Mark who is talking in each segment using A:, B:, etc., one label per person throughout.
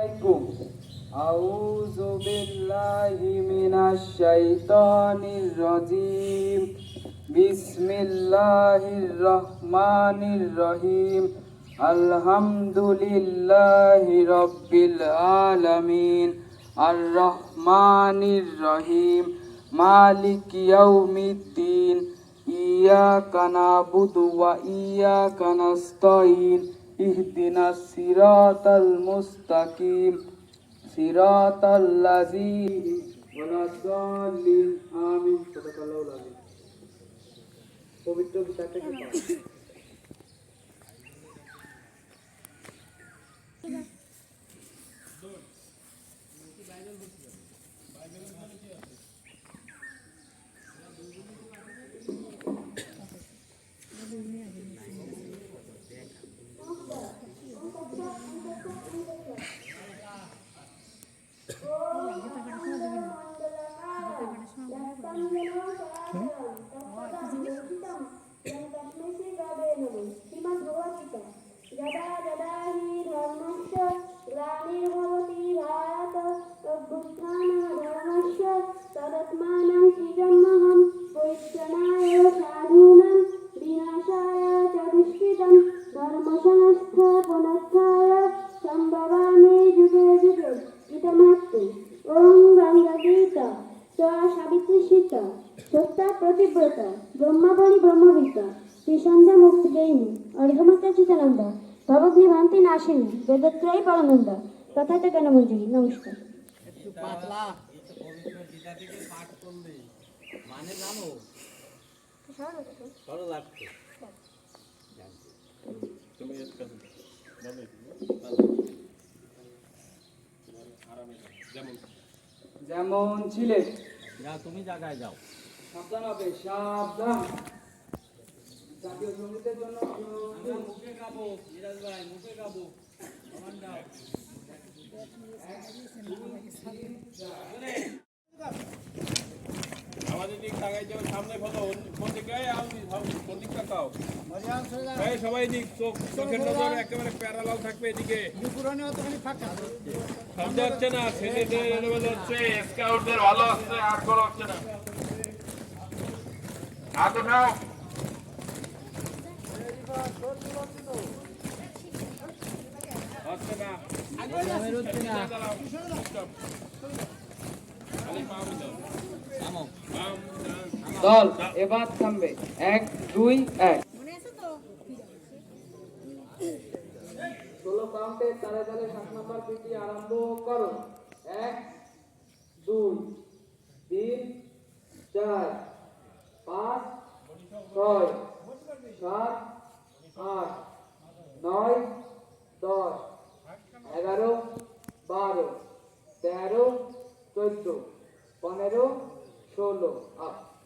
A: আলাইকুম আউযু বিল্লাহি মিনাশ শাইতানির রাজিম বিসমিল্লাহির রহমানির রহিম আলহামদুলিল্লাহি রব্বিল আলামিন আর রহমানির রহিম মালিক ইয়াউমিদ্দিন ইয়াকা নাবুদু ওয়া ইয়াকা নাস্তাইন اهدنا الصراط المستقيم صراط الذين ولا الضالين آمين صدق الله العظيم পবিত্র গীতাকে
B: आत्मानं सृजन्महं प्रयच्छनाय साधूनां विनाशाय च दुष्कृतं धर्मसंस्थापनस्थाय सम्भवामि युगे युगे गीतमास्तु ॐ गङ्गगीता च सावित्री सीता সত্যা প্রতিব্রত ব্রহ্মাবলী ব্রহ্মবিদ্য ত্রিসন্ধ্যা মুক্তিদায়িনী অর্ধমাত্রাচিতানন্দ ভবগ্নি ভান্তি নাশিনী বেদত্রয়ী পরানন্দ নমস্কার পাঠ করলে মানে জানো লাগতো
C: তুমি যেমন ছিলে
D: যা তুমি জায়গায় যাও
C: সাবধান হবে সাবধান
E: জাতীয় সঙ্গীতের জন্য মুখে গাবো বিরাজ ভাই মুখে গাবো আমার নাম
F: সবাই দিক চোখের নজর একেবারে প্যারালাল থাকবে এদিকে সামনে হচ্ছে না ছেলেদের হচ্ছে স্কাউটদের ভালো হচ্ছে আর ভালো হচ্ছে না হাত উঠাও হচ্ছে না হচ্ছে
C: না দল এবার থামবে এক দুই এক ষোলো আরম্ভ করো এক দুই তিন চার পাঁচ ছয় সাত আট নয় দশ এগারো বারো তেরো চোদ্দ পনেরো ষোলো আট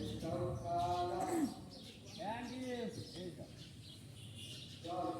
G: Thank you.